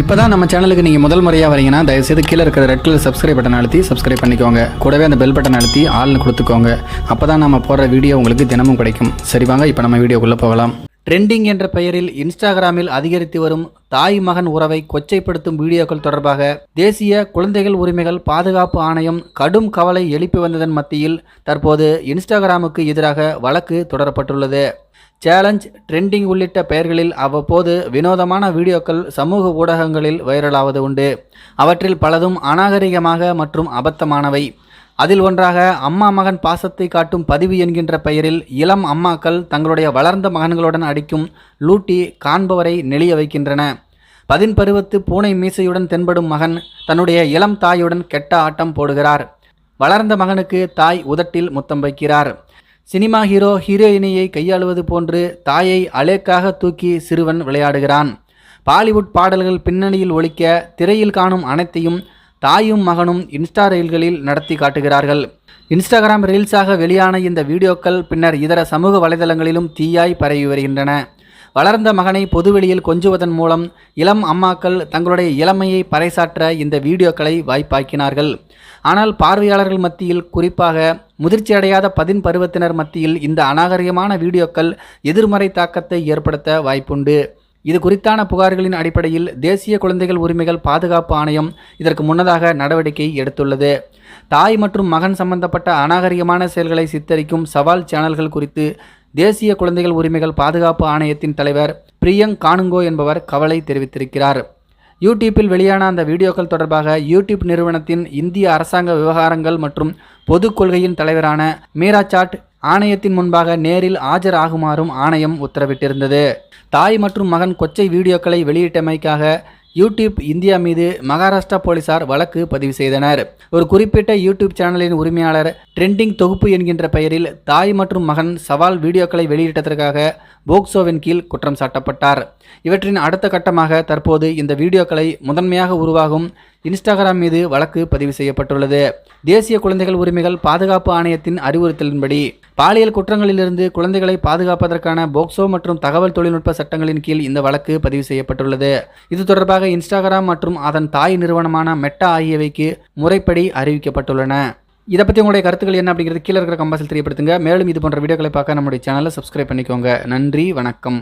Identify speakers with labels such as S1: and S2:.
S1: இப்போ தான் நம்ம சேனலுக்கு நீங்கள் முதல் முறையாக வரீங்கன்னா தயவுசெய்து கீழே இருக்கிற ரெட் கலர் சப்ஸ்கிரைப் பட்டன் அழுத்தி சப்ஸ்கிரைப் பண்ணிக்கோங்க. கூடவே அந்த பெல் பட்டன் அழுத்தி ஆள்னு கொடுத்துக்கோங்க. அப்போ தான் நம்ம போடுற வீடியோ உங்களுக்கு தினமும் கிடைக்கும். சரி வாங்க இப்போ நம்ம வீடியோக்குள்ளே போகலாம். ட்ரெண்டிங் என்ற பெயரில் இன்ஸ்டாகிராமில் அதிகரித்து வரும் தாய் மகன் உறவை கொச்சைப்படுத்தும் வீடியோக்கள் தொடர்பாக தேசிய குழந்தைகள் உரிமைகள் பாதுகாப்பு ஆணையம் கடும் கவலை எழுப்பி வந்ததன் மத்தியில் தற்போது இன்ஸ்டாகிராமுக்கு எதிராக வழக்கு தொடரப்பட்டுள்ளது. சேலஞ்ச் ட்ரெண்டிங் உள்ளிட்ட பெயர்களில் அவ்வப்போது வினோதமான வீடியோக்கள் சமூக ஊடகங்களில் வைரலாவது உண்டு. அவற்றில் பலதும் அநாகரிகமாக மற்றும் அபத்தமானவை. அதில் ஒன்றாக அம்மா மகன் பாசத்தை காட்டும் பதிவு என்கின்ற பெயரில் இளம் அம்மாக்கள் தங்களுடைய வளர்ந்த மகன்களுடன் அடிக்கும் லூட்டி காண்பவரை நெளிய வைக்கின்றன. பதின் பருவத்து பூனை மீசையுடன் தென்படும் மகன் தன்னுடைய இளம் தாயுடன் கெட்ட ஆட்டம் போடுகிறார். வளர்ந்த மகனுக்கு தாய் உதட்டில் முத்தம் வைக்கிறார். சினிமா ஹீரோ ஹீரோயினியை கையாளுவது போன்று தாயை அலேக்காக தூக்கி சிறுவன் விளையாடுகிறான். பாலிவுட் பாடல்கள் பின்னணியில் ஒழிக்க திரையில் காணும் அனைத்தையும் தாயும் மகனும் இன்ஸ்டா ரீல்களில் நடத்தி காட்டுகிறார்கள். இன்ஸ்டாகிராம் ரீல்ஸாக வெளியான இந்த வீடியோக்கள் பின்னர் இதர சமூக வலைதளங்களிலும் தீயாய் பரவி வருகின்றன. வளர்ந்த மகனை பொதுவெளியில் கொஞ்சுவதன் மூலம் இளம் அம்மாக்கள் தங்களுடைய இளமையை பறைசாற்ற இந்த வீடியோக்களை வாய்ப்பாக்கினார்கள். ஆனால் பார்வையாளர்கள் மத்தியில் குறிப்பாக முதிர்ச்சியடையாத பதின் பருவத்தினர் மத்தியில் இந்த அநாகரிகமான வீடியோக்கள் எதிர்மறை தாக்கத்தை ஏற்படுத்த வாய்ப்புண்டு. இது குறித்தான புகார்களின் அடிப்படையில் தேசிய குழந்தைகள் உரிமைகள் பாதுகாப்பு ஆணையம் இதற்கு முன்னதாக நடவடிக்கை எடுத்துள்ளது. தாய் மற்றும் மகன் சம்பந்தப்பட்ட அநாகரிகமான செயல்களை சித்தரிக்கும் சவால் சேனல்கள் குறித்து தேசிய குழந்தைகள் உரிமைகள் பாதுகாப்பு ஆணையத்தின் தலைவர் பிரியங்க் கானுங்கோ என்பவர் கவலை தெரிவித்திருக்கிறார். யூடியூப்பில் வெளியான அந்த வீடியோக்கள் தொடர்பாக யூடியூப் நிறுவனத்தின் இந்திய அரசாங்க விவகாரங்கள் மற்றும் பொது கொள்கையின் தலைவரான மீரா சாட் ஆணையத்தின் முன்பாக நேரில் ஆஜராகுமாறும் ஆணையம் உத்தரவிட்டிருந்தது. தாய் மற்றும் மகன் கொச்சை வீடியோக்களை வெளியிட்டமைக்காக யூடியூப் இந்தியா மீது மகாராஷ்டிரா போலீசார் வழக்கு பதிவு செய்தனர். ஒரு குறிப்பிட்ட யூடியூப் சேனலின் உரிமையாளர் ட்ரெண்டிங் தொகுப்பு என்கின்ற பெயரில் தாய் மற்றும் மகன் சவால் வீடியோக்களை வெளியிட்டதற்காக போக்சோவின் கீழ் குற்றம் சாட்டப்பட்டார். இவற்றின் அடுத்த கட்டமாக தற்போது இந்த வீடியோக்களை முதன்மையாக உருவாகும் இன்ஸ்டாகிராம் மீது வழக்கு பதிவு செய்யப்பட்டுள்ளது. தேசிய குழந்தைகள் உரிமைகள் பாதுகாப்பு ஆணையத்தின் அறிவுறுத்தலின்படி பாலியல் குற்றங்களிலிருந்து குழந்தைகளை பாதுகாப்பதற்கான போக்சோ மற்றும் தகவல் தொழில்நுட்ப சட்டங்களின் கீழ் இந்த வழக்கு பதிவு செய்யப்பட்டுள்ளது. இது தொடர்பாக இன்ஸ்டாகிராம் மற்றும் அதன் தாய் நிறுவனமான மெட்டா ஆகியவைக்கு முறைப்படி அறிவிக்கப்பட்டுள்ளன. இதை பற்றி உங்களுடைய கருத்துக்கள் என்ன அப்படிங்கிறது கீழே இருக்கிற கம்பாசில் தெரியப்படுத்துங்க. மேலும் இது போன்ற வீடியோக்களை பார்க்க நம்முடைய சேனலை சப்ஸ்கிரைப் பண்ணிக்கோங்க. நன்றி வணக்கம்.